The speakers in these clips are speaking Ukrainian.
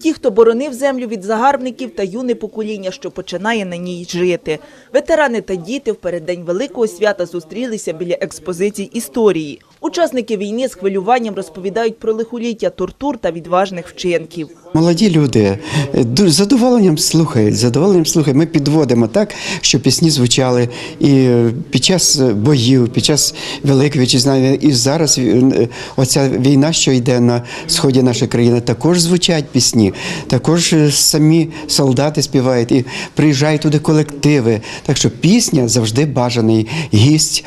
ті, хто боронив землю від загарбників та юне покоління, що починає на ній жити. Ветерани та діти в переддень великого свята зустрілися біля експозицій історії. Учасники війни з хвилюванням розповідають про лихоліття, тортур та відважних вчинків. Молоді люди е, з задоволенням слухають, задоволенням слухають. Ми підводимо так, що пісні звучали і е, під час е, боїв, під час Великої Вітчизняної, і зараз оця війна, що йде на сході нашої країни, також звучать пісні, також самі солдати співають і приїжджають туди колективи. Так що пісня завжди бажаний гість,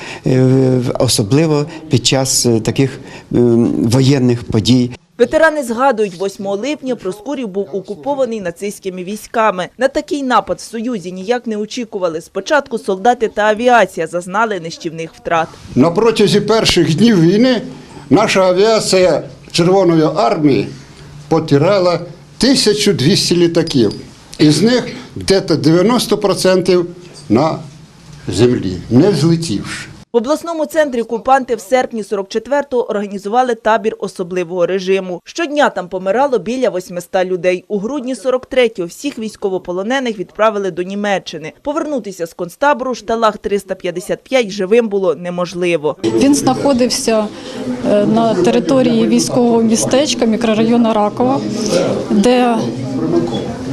особливо під час е, таких е, воєнних подій. Ветерани згадують, 8 липня Проскурів був окупований нацистськими військами. На такий напад в Союзі ніяк не очікували. Спочатку солдати та авіація зазнали нищівних втрат. На протязі перших днів війни наша авіація Червоної армії потирала 1200 літаків. Із них десь 90% на землі, не взлетівши. В обласному центрі окупанти в серпні 44-го організували табір особливого режиму. Щодня там помирало біля 800 людей. У грудні 43-го всіх військовополонених відправили до Німеччини. Повернутися з концтабору в шталах 355 живим було неможливо. Він знаходився е, на території військового містечка мікрорайону Ракова, де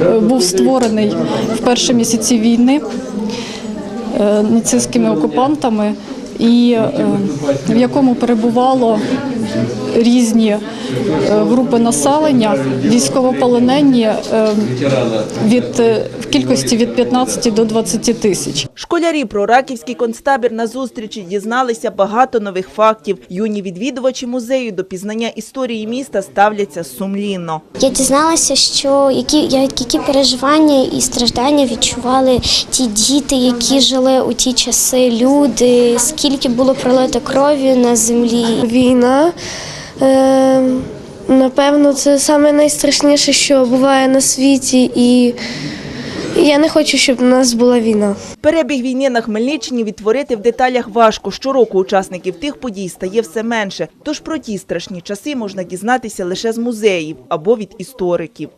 е, був створений в перші місяці війни е, нацистськими окупантами, і е, в якому перебувало різні е, групи населення, військовополонені е, від е, в кількості від 15 до 20 тисяч. Школярі про раківський концтабір на зустрічі дізналися багато нових фактів. Юні відвідувачі музею до пізнання історії міста ставляться сумлінно. Я дізналася, що які, які переживання і страждання відчували ті діти, які жили у ті часи, люди, скільки було пролито крові на землі. Війна, е, напевно, це саме найстрашніше, що буває на світі, і я не хочу, щоб у нас була війна. Перебіг війни на Хмельниччині відтворити в деталях важко. Щороку учасників тих подій стає все менше. Тож про ті страшні часи можна дізнатися лише з музеїв або від істориків.